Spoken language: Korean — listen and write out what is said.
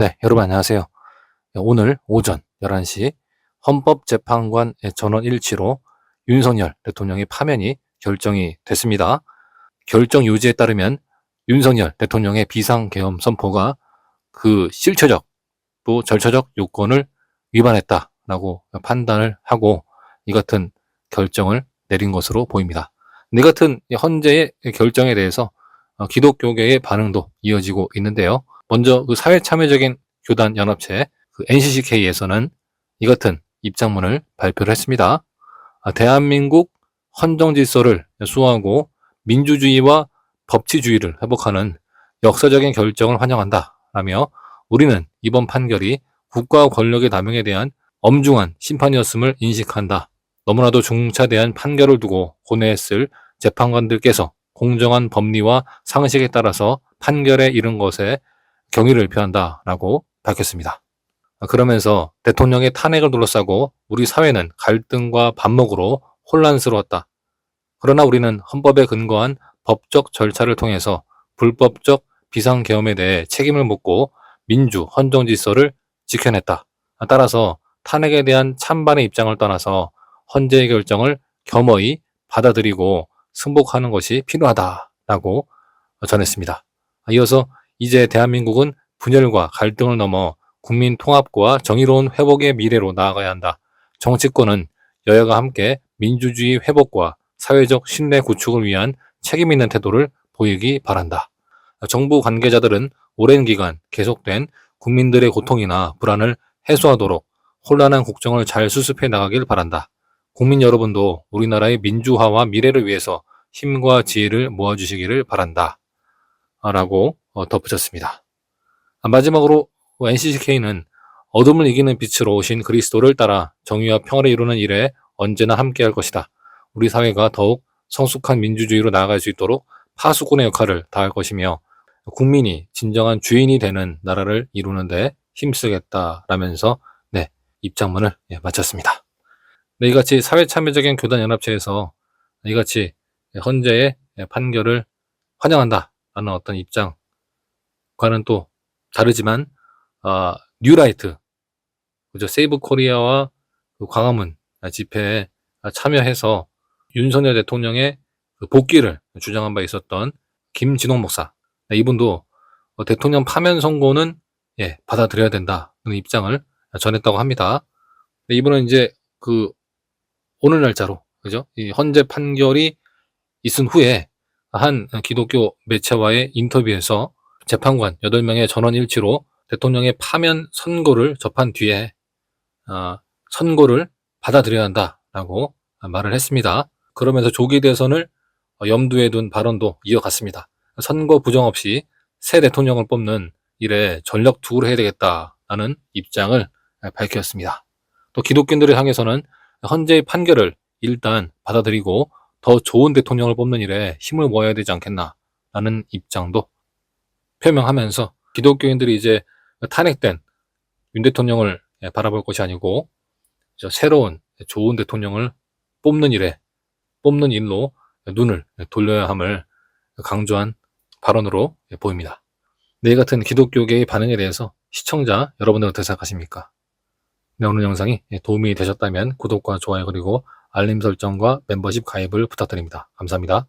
네, 여러분 안녕하세요. 오늘 오전 11시 헌법재판관 전원 일치로 윤석열 대통령의 파면이 결정이 됐습니다. 결정 유지에 따르면 윤석열 대통령의 비상계엄 선포가 그 실체적 또 절차적 요건을 위반했다라고 판단을 하고 이 같은 결정을 내린 것으로 보입니다. 이 같은 현재의 결정에 대해서 어, 기독교계의 반응도 이어지고 있는데요. 먼저 그 사회 참여적인 교단 연합체 그 NCCK에서는 이 같은 입장문을 발표를 했습니다. 아, 대한민국 헌정 질서를 수호하고 민주주의와 법치주의를 회복하는 역사적인 결정을 환영한다. 라며 우리는 이번 판결이 국가 권력의 남용에 대한 엄중한 심판이었음을 인식한다. 너무나도 중차대한 판결을 두고 고뇌했을 재판관들께서 공정한 법리와 상식에 따라서 판결에 이른 것에 경의를 표한다라고 밝혔습니다. 그러면서 대통령의 탄핵을 둘러싸고 우리 사회는 갈등과 반목으로 혼란스러웠다. 그러나 우리는 헌법에 근거한 법적 절차를 통해서 불법적 비상계엄에 대해 책임을 묻고 민주 헌정 질서를 지켜냈다. 따라서 탄핵에 대한 찬반의 입장을 떠나서 헌재의 결정을 겸허히 받아들이고 승복하는 것이 필요하다라고 전했습니다. 이어서 이제 대한민국은 분열과 갈등을 넘어 국민 통합과 정의로운 회복의 미래로 나아가야 한다. 정치권은 여야가 함께 민주주의 회복과 사회적 신뢰 구축을 위한 책임 있는 태도를 보이기 바란다. 정부 관계자들은 오랜 기간 계속된 국민들의 고통이나 불안을 해소하도록 혼란한 국정을 잘 수습해 나가길 바란다. 국민 여러분도 우리나라의 민주화와 미래를 위해서 힘과 지혜를 모아주시기를 바란다. 라고 어, 덧붙였습니다. 아, 마지막으로 NCCK는 어둠을 이기는 빛으로 오신 그리스도를 따라 정의와 평화를 이루는 일에 언제나 함께할 것이다. 우리 사회가 더욱 성숙한 민주주의로 나아갈 수 있도록 파수꾼의 역할을 다할 것이며 국민이 진정한 주인이 되는 나라를 이루는데 힘쓰겠다라면서 네 입장문을 예, 마쳤습니다. 네, 이같이 사회참여적인 교단연합체에서 이같이 헌재의 판결을 환영한다 라는 어떤 입장과는 또 다르지만 어, 뉴라이트 그죠 세이브 코리아와 그 광화문 집회에 참여해서 윤석열 대통령의 그 복귀를 주장한 바 있었던 김진홍 목사 네, 이분도 어, 대통령 파면 선고는 예, 받아들여야 된다는 입장을 전했다고 합니다. 네, 이분은 이제 그 오늘 날짜로 그죠? 이 헌재 판결이 있은 후에 한 기독교 매체와의 인터뷰에서 재판관 8명의 전원 일치로 대통령의 파면 선고를 접한 뒤에 어, 선고를 받아들여야 한다라고 말을 했습니다. 그러면서 조기 대선을 염두에 둔 발언도 이어갔습니다. 선거 부정 없이 새 대통령을 뽑는 일에 전력 투구를 해야 되겠다라는 입장을 밝혔습니다. 또 기독교인들을 향해서는 헌재의 판결을 일단 받아들이고 더 좋은 대통령을 뽑는 일에 힘을 모아야 되지 않겠나라는 입장도 표명하면서 기독교인들이 이제 탄핵된 윤 대통령을 바라볼 것이 아니고 새로운 좋은 대통령을 뽑는 일에 뽑는 일로 눈을 돌려야 함을 강조한 발언으로 보입니다. 네 같은 기독교계의 반응에 대해서 시청자 여러분들은 어떻게 생각하십니까? 네, 오늘 영상이 도움이 되셨다면 구독과 좋아요 그리고 알림 설정과 멤버십 가입을 부탁드립니다. 감사합니다.